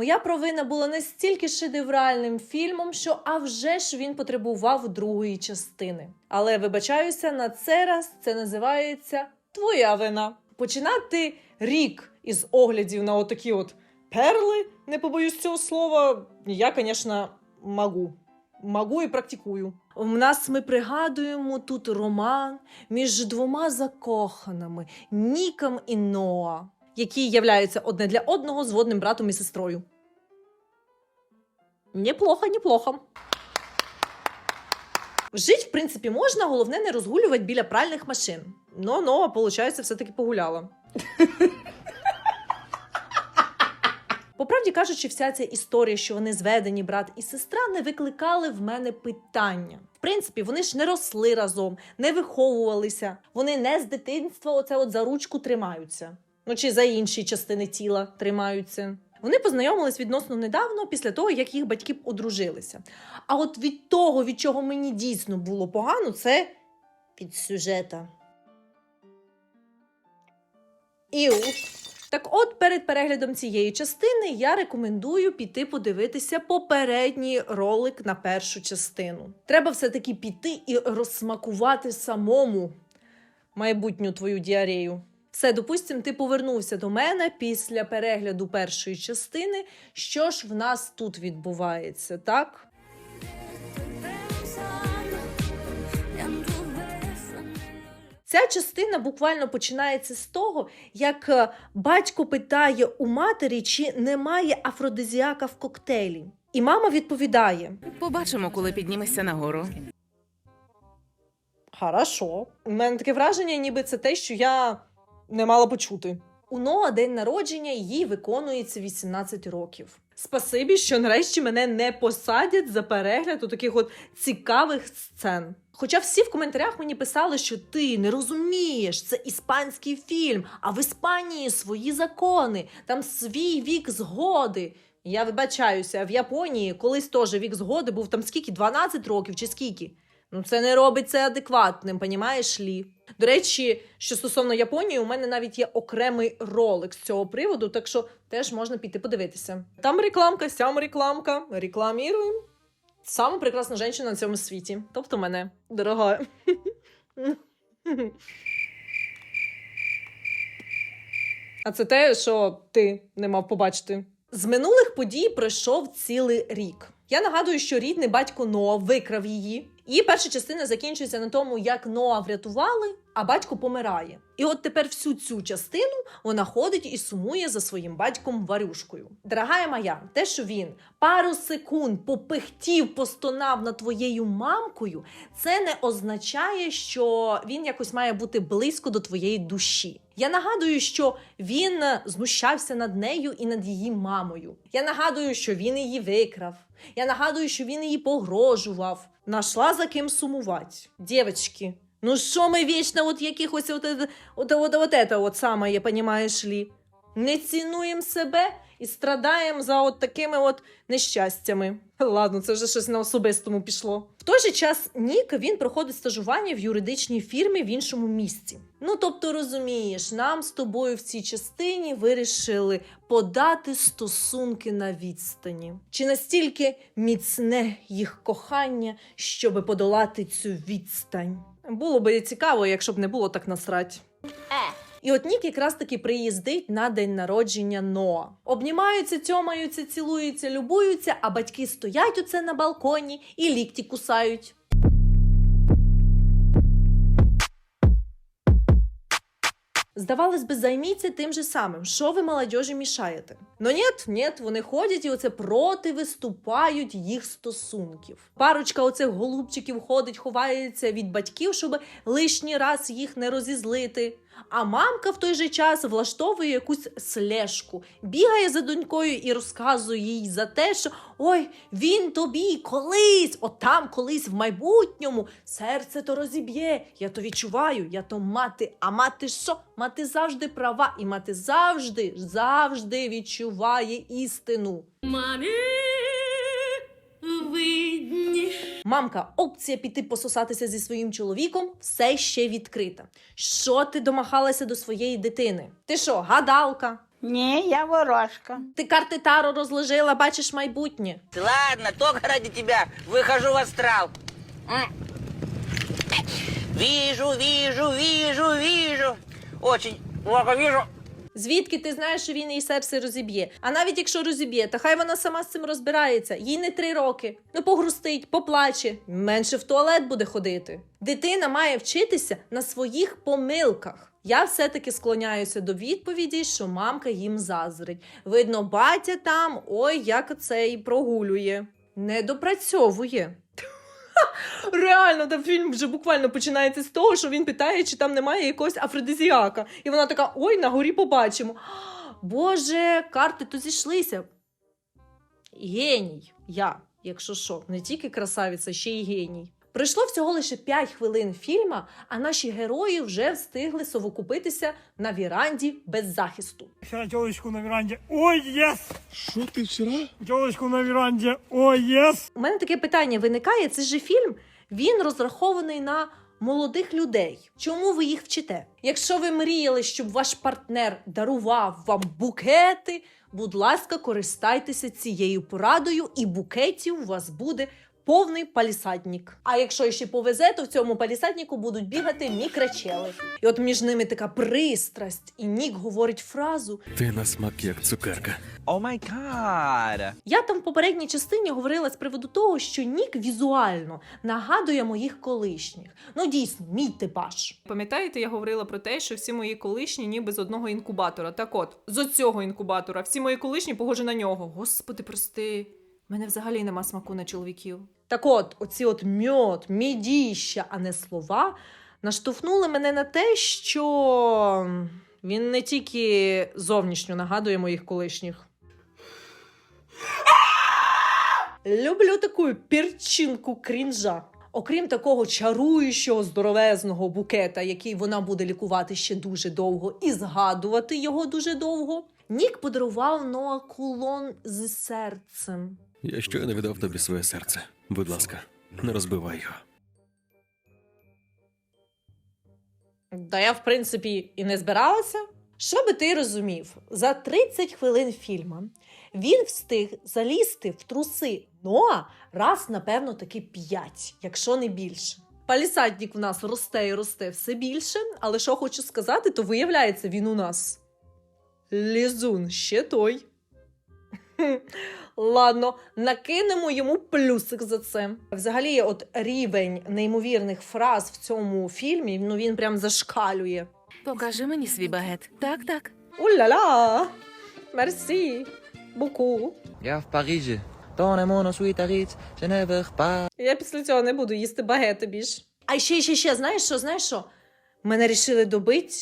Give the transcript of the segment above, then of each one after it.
Моя провина була настільки шедевральним фільмом, що а вже ж він потребував другої частини. Але вибачаюся, на цей раз це називається твоя вина. Починати рік із оглядів на отакі от перли, не побоюсь цього слова, я, звісно, могу. Могу і практикую. У нас ми пригадуємо тут роман між двома закоханими Ніком і Ноа, які являються одне для одного зводним братом і сестрою. Неплохо, неплохо. Жить, в принципі, можна, головне не розгулювати біля пральних машин. Но Ноа, виходить, все-таки погуляла. По правді кажучи, вся ця історія, що вони зведені брат і сестра, не викликали в мене питання. В принципі, вони ж не росли разом, не виховувалися. Вони не з дитинства оце от за ручку тримаються. Ну чи за інші частини тіла тримаються. Вони познайомились відносно недавно після того, як їх батьки одружилися. А от від того, від чого мені дійсно було погано, це від сюжета. Іу. Так от, перед переглядом цієї частини я рекомендую піти подивитися попередній ролик на першу частину. Треба все-таки піти і розсмакувати самому майбутню твою діарею. Все, допустим, ти повернувся до мене після перегляду першої частини. Що ж в нас тут відбувається, так? Ця частина буквально починається з того, як е, батько питає у матері, чи немає афродизіака в коктейлі. І мама відповідає: Побачимо, коли піднімешся нагору. Хорошо. У мене таке враження, ніби це те, що я не мала почути. У Ноа день народження, їй виконується 18 років. Спасибі, що нарешті мене не посадять за перегляд у таких от цікавих сцен. Хоча всі в коментарях мені писали, що ти не розумієш, це іспанський фільм, а в Іспанії свої закони, там свій вік згоди. Я вибачаюся, в Японії колись теж вік згоди був там скільки? 12 років чи скільки? Ну, це не робить це адекватним, понімаєш лі? До речі, що стосовно Японії, у мене навіть є окремий ролик з цього приводу, так що теж можна піти подивитися. Там рекламка, сям рекламка, рекламіруємо. Сама прекрасна жінка на цьому світі. Тобто мене, дорога. А це те, що ти не мав побачити. З минулих подій пройшов цілий рік. Я нагадую, що рідний батько Ноа викрав її. І перша частина закінчується на тому, як Ноа врятували, а батько помирає. І от тепер всю цю частину вона ходить і сумує за своїм батьком Варюшкою. Дорогая моя, те, що він пару секунд попихтів, постонав над твоєю мамкою, це не означає, що він якось має бути близько до твоєї душі. Я нагадую, що він знущався над нею і над її мамою. Я нагадую, що він її викрав. Я нагадую, що він її погрожував. Нашла за ким сумувати. Дівчатки, ну що ми вічно от якихось от, от, от, от, от, это от саме, понімаєш лі? Не цінуємо себе і страдаємо за от такими от нещастями. Ладно, це вже щось на особистому пішло. В той же час Нік він проходить стажування в юридичній фірмі в іншому місті. Ну тобто, розумієш, нам з тобою в цій частині вирішили подати стосунки на відстані. Чи настільки міцне їх кохання, щоб подолати цю відстань? Було би цікаво, якщо б не було так насрать. І от Нік якраз таки приїздить на день народження Ноа. Обнімаються, цьомаються, цілуються, любуються, а батьки стоять оце на балконі і лікті кусають. Здавалось би, займіться тим же самим. Що ви молодежі мішаєте? Ну ні, ні, вони ходять і оце проти виступають їх стосунків. Парочка оцих голубчиків ходить, ховається від батьків, щоб лишній раз їх не розізлити. А мамка в той же час влаштовує якусь слежку, бігає за донькою і розказує їй за те, що ой, він тобі колись, от там колись в майбутньому серце то розіб'є. Я то відчуваю, я то мати. А мати що? Мати завжди права, і мати завжди, завжди відчуває істину. Мамі видні. Мамка, опція піти пососатися зі своїм чоловіком все ще відкрита. Що ти домахалася до своєї дитини? Ти що, гадалка? Ні, я ворожка. Ти карти Таро розложила, бачиш майбутнє. Ладно, только ради тебя выхожу в астрал. М. Вижу, вижу, вижу, вижу. Очень много вижу. Звідки ти знаєш, що він її серце розіб'є? А навіть якщо розіб'є, та хай вона сама з цим розбирається. Їй не три роки. Ну погрустить, поплаче, менше в туалет буде ходити. Дитина має вчитися на своїх помилках. Я все-таки склоняюся до відповіді, що мамка їм заздрить. Видно, батя там, ой, як це і прогулює. Не допрацьовує. Реально, там фільм вже буквально починається з того, що він питає, чи там немає якогось афродизіака. І вона така: ой, на горі побачимо. Боже, карти то зійшлися. Геній. Я, якщо що, не тільки красавиця, ще й геній. Пройшло всього лише 5 хвилин фільма, а наші герої вже встигли совокупитися на віранді без захисту. Вчера телочку на веранде. Ой, ес! Що ти вчора? Телочку на веранде. Ой, ес! У мене таке питання виникає: це ж фільм, він розрахований на молодих людей. Чому ви їх вчите? Якщо ви мріяли, щоб ваш партнер дарував вам букети, будь ласка, користайтеся цією порадою, і букетів у вас буде. Повний палісадник. А якщо ще повезе, то в цьому палісаднику будуть бігати мікрочели. І от між ними така пристрасть, і Нік говорить фразу: Ти на смак як цукерка. О май гад! Я там в попередній частині говорила з приводу того, що Нік візуально нагадує моїх колишніх. Ну дійсно, мій типаж. Пам'ятаєте, я говорила про те, що всі мої колишні ніби з одного інкубатора. Так от, з оцього інкубатора, всі мої колишні похожі на нього. Господи, прости, мене взагалі нема смаку на чоловіків. Так от, оці от мьот, мідіща, а не слова, наштовхнули мене на те, що він не тільки зовнішньо нагадує моїх колишніх. Люблю таку пірчинку крінжа. Окрім такого чаруючого здоровезного букета, який вона буде лікувати ще дуже довго і згадувати його дуже довго, Нік подарував Ноа кулон з серцем. Я щойно віддав тобі своє серце. Будь ласка, не розбивай його. Да я, в принципі, і не збиралася. Що би ти розумів, за 30 хвилин фільму він встиг залізти в труси Ноа раз, напевно, таки 5, якщо не більше. Палісадник в нас росте і росте все більше, але що хочу сказати, то виявляється, він у нас лізун ще той. Ладно, накинемо йому плюсик за це. Взагалі, от рівень неймовірних фраз в цьому фільмі, ну він прям зашкалює. Покажи мені свій багет. Так, так. Уля-ля! Мерсі! Буку. Я в Парижі. Я після цього не буду їсти багети більш. А ще, ще, ще, знаєш що, знаєш що? Мене рішили добити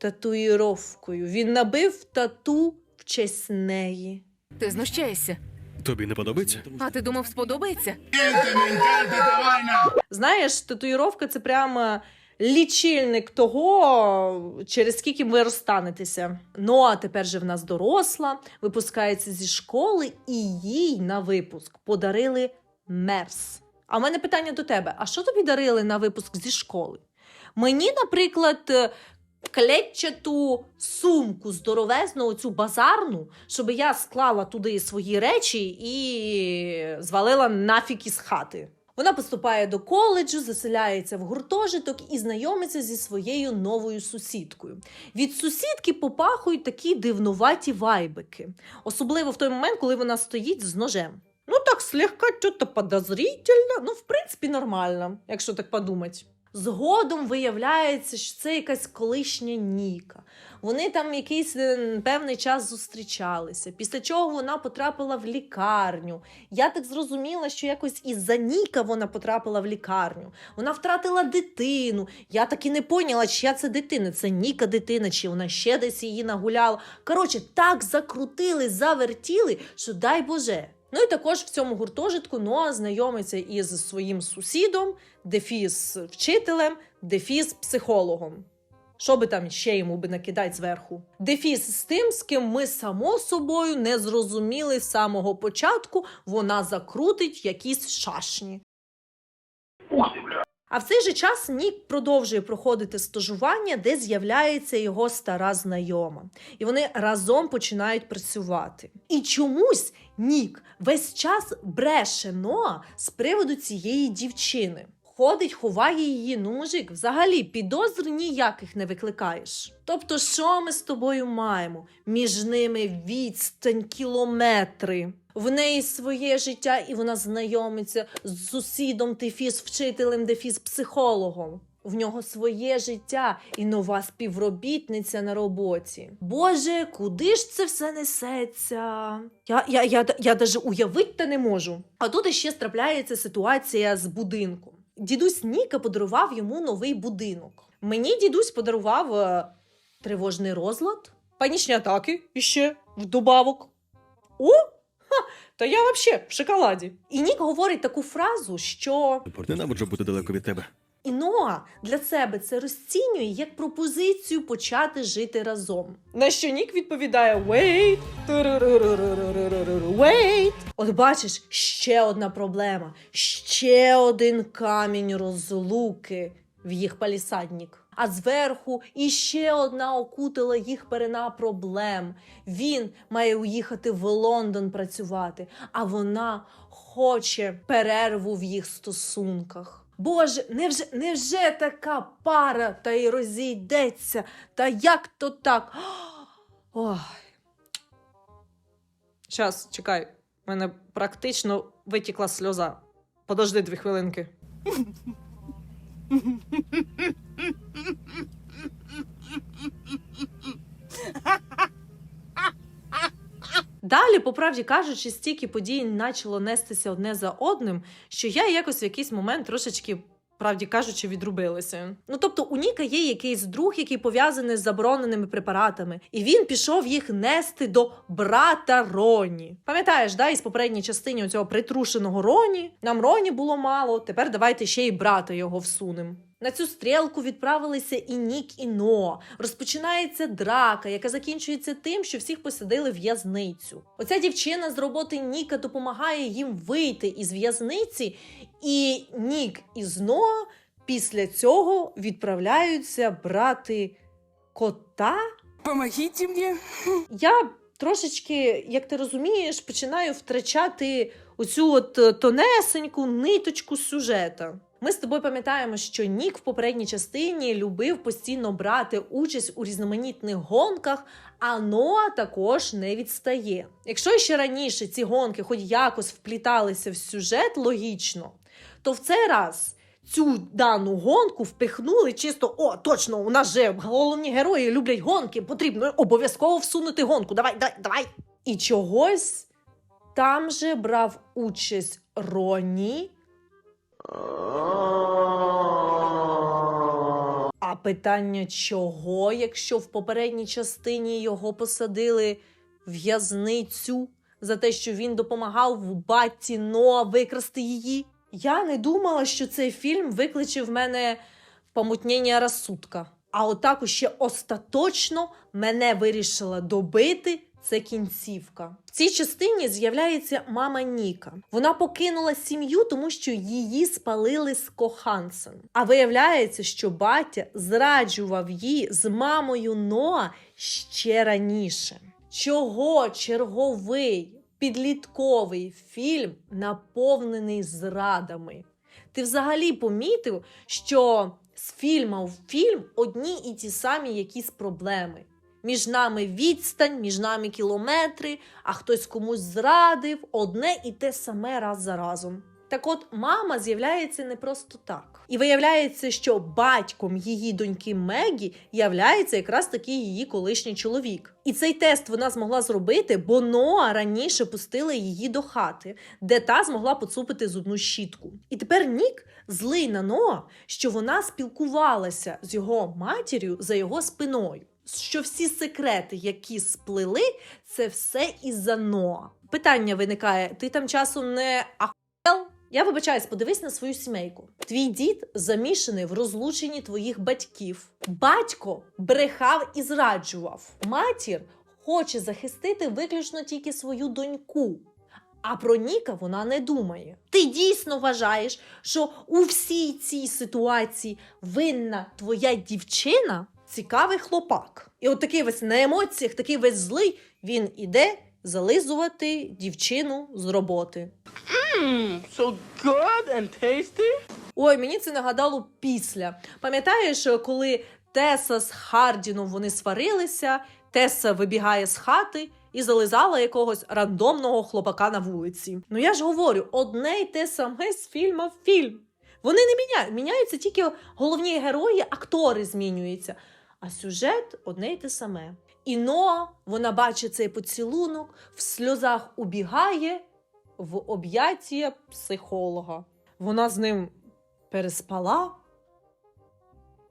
татуїровкою. Він набив тату в честь неї. Ти знущаєшся. Тобі не подобається? А ти думав, сподобається? Знаєш, татуїровка це прямо лічильник того, через скільки ви розстанетеся. Ну а тепер же в нас доросла, випускається зі школи, і їй на випуск подарили мерс. А в мене питання до тебе: а що тобі дарили на випуск зі школи? Мені, наприклад, е, клетчату сумку здоровезну, оцю базарну, щоб я склала туди свої речі і звалила нафіг із хати. Вона поступає до коледжу, заселяється в гуртожиток і знайомиться зі своєю новою сусідкою. Від сусідки попахують такі дивнуваті вайбики, особливо в той момент, коли вона стоїть з ножем. Ну так, слегка чого-то подозрительно, ну, в принципі, нормально, якщо так подумати. Згодом виявляється, що це якась колишня Ніка. Вони там якийсь е, певний час зустрічалися, після чого вона потрапила в лікарню. Я так зрозуміла, що якось із-за Ніка вона потрапила в лікарню. Вона втратила дитину. Я так і не поняла, чия це дитина. Це Ніка дитина, чи вона ще десь її нагуляла. Коротше, так закрутили, завертіли, що дай Боже. Ну і також в цьому гуртожитку Ноа знайомиться із своїм сусідом, дефіс вчителем, дефіс психологом. Що би там ще йому би накидати зверху? Дефіс з тим, з ким ми само собою не зрозуміли з самого початку, вона закрутить якісь шашні. А в цей же час Нік продовжує проходити стажування, де з'являється його стара знайома. І вони разом починають працювати. І чомусь Нік весь час бреше Ноа з приводу цієї дівчини. Ходить, ховає її. Мужик, взагалі підозр ніяких не викликаєш. Тобто, що ми з тобою маємо? Між ними відстань кілометри. В неї своє життя, і вона знайомиться з сусідом дефіс вчителем дефіс психологом. В нього своє життя і нова співробітниця на роботі. Боже, куди ж це все несеться? Я, я, я, я даже уявити не можу. А тут іще трапляється ситуація з будинком. Дідусь Ніка подарував йому новий будинок. Мені дідусь подарував е, тривожний розлад, панічні атаки іще вдобавок. О! Ха, то я взагалі в шоколаді. І Нік говорить таку фразу, що Ненавиджу бути далеко від тебе. Іноа для себе це розцінює як пропозицію почати жити разом. На що Нік відповідає Wait, Wait. От бачиш, ще одна проблема, ще один камінь розлуки в їх палісаднік. А зверху іще одна окутала їх перена проблем. Він має уїхати в Лондон працювати, а вона хоче перерву в їх стосунках. Боже, невже, невже така пара та й розійдеться? Та як то так? Ой. Щас, чекай, мене практично витікла сльоза. Подожди дві хвилинки. Далі, по правді кажучи, стільки подій почало нестися одне за одним, що я якось в якийсь момент трошечки. Правді кажучи, відрубилися. Ну тобто, у Ніка є якийсь друг, який пов'язаний з забороненими препаратами, і він пішов їх нести до брата Роні. Пам'ятаєш, да, із попередньої частині цього притрушеного Роні? Нам Роні було мало. Тепер давайте ще й брата його всунем. На цю стрілку відправилися і Нік, і Ноа. Розпочинається драка, яка закінчується тим, що всіх посадили в в'язницю. Оця дівчина з роботи Ніка допомагає їм вийти із в'язниці, і Нік із Ноа після цього відправляються брати кота. Помогите мне. Я трошечки, як ти розумієш, починаю втрачати оцю от е, тонесеньку ниточку сюжета. Ми з тобою пам'ятаємо, що Нік в попередній частині любив постійно брати участь у різноманітних гонках, а Ноа також не відстає. Якщо ще раніше ці гонки хоч якось впліталися в сюжет логічно, то в цей раз цю дану гонку впихнули чисто: о, точно, у нас же головні герої люблять гонки, потрібно обов'язково всунути гонку. Давай, давай, давай. І чогось там же брав участь Роні. А питання чого, якщо в попередній частині його посадили в в'язницю за те, що він допомагав баті Ноа викрасти її? Я не думала, що цей фільм викличе в мене помутнення розсудка. А отак ще остаточно мене вирішила добити. Це кінцівка. В цій частині з'являється мама Ніка. Вона покинула сім'ю, тому що її спалили з коханцем. А виявляється, що батя зраджував її з мамою Ноа ще раніше. Чого черговий підлітковий фільм наповнений зрадами? Ти взагалі помітив, що з фільму в фільм одні і ті самі якісь проблеми. Між нами відстань, між нами кілометри, а хтось комусь зрадив одне і те саме раз за разом. Так от мама з'являється не просто так. І виявляється, що батьком її доньки Мегі являється якраз таки її колишній чоловік. І цей тест вона змогла зробити, бо Ноа раніше пустила її до хати, де та змогла поцупити зубну щітку. І тепер Нік злий на Ноа, що вона спілкувалася з його матір'ю за його спиною. Що всі секрети, які сплели, це все із-за Ноа. Питання виникає: ти там часом не ахуєл? Я вибачаюсь, подивись на свою сімейку. Твій дід замішаний в розлученні твоїх батьків. Батько брехав і зраджував. Матір хоче захистити виключно тільки свою доньку. А про Ніка вона не думає. Ти дійсно вважаєш, що у всій цій ситуації винна твоя дівчина цікавий хлопак. І от такий весь на емоціях, такий весь злий, він іде зализувати дівчину з роботи. So good and tasty. Ой, мені це нагадало після. Пам'ятаєш, коли Теса з Хардіном вони сварилися, Теса вибігає з хати і зализала якогось рандомного хлопака на вулиці. Ну я ж говорю, одне й те саме з фільму в фільм. Вони не міняють, міняються тільки головні герої, актори змінюються. А сюжет одне й те саме. І Ноа, вона бачить цей поцілунок, в сльозах убігає в об'яття психолога. Вона з ним переспала?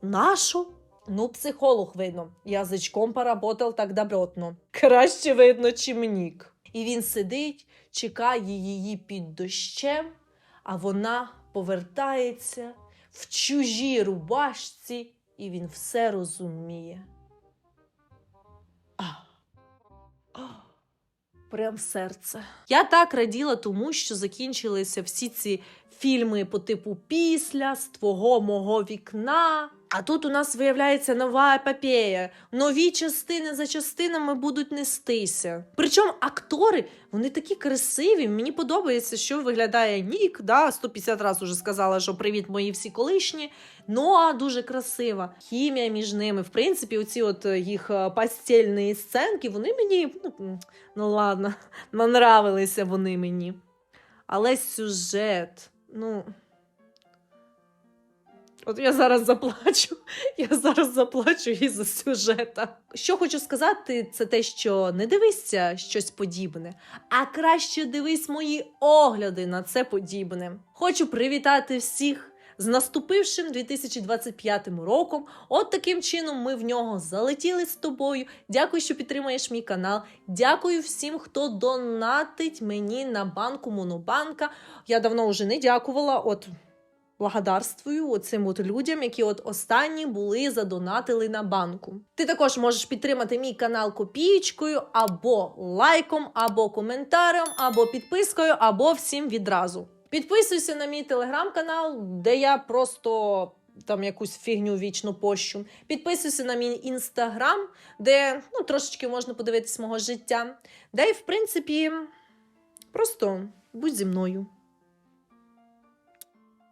Нашу? Ну, психолог видно. Язичком поработав так добротно. Краще видно, чим нік. І він сидить, чекає її під дощем, а вона повертається в чужій рубашці, і він все розуміє. А, а, Прям серце. Я так раділа тому, що закінчилися всі ці фільми по типу після з твого мого вікна. А тут у нас виявляється нова епопея. Нові частини за частинами будуть нестися. Причому актори вони такі красиві. Мені подобається, що виглядає Нік. Да, 150 разів уже сказала, що привіт, мої всі колишні. Ноа дуже красива. Хімія між ними. В принципі, оці от е, їх е, постільні сценки, вони мені. Ну, ну ладно, нравилися вони мені. Але сюжет, ну. От я зараз заплачу. Я зараз заплачу із-за сюжета. Що хочу сказати, це те, що не дивися щось подібне, а краще дивись мої огляди на це подібне. Хочу привітати всіх з наступившим 2025 роком. От таким чином ми в нього залетіли з тобою. Дякую, що підтримуєш мій канал. Дякую всім, хто донатить мені на банку Монобанка. Я давно вже не дякувала. От благодарствую оцим от людям, які от останні були задонатили на банку. Ти також можеш підтримати мій канал копієчкою, або лайком, або коментарем, або підпискою, або всім відразу. Підписуйся на мій телеграм-канал, де я просто там якусь фігню вічно пощу. Підписуйся на мій інстаграм, де ну, трошечки можна подивитись мого життя. Де, в принципі, просто будь зі мною.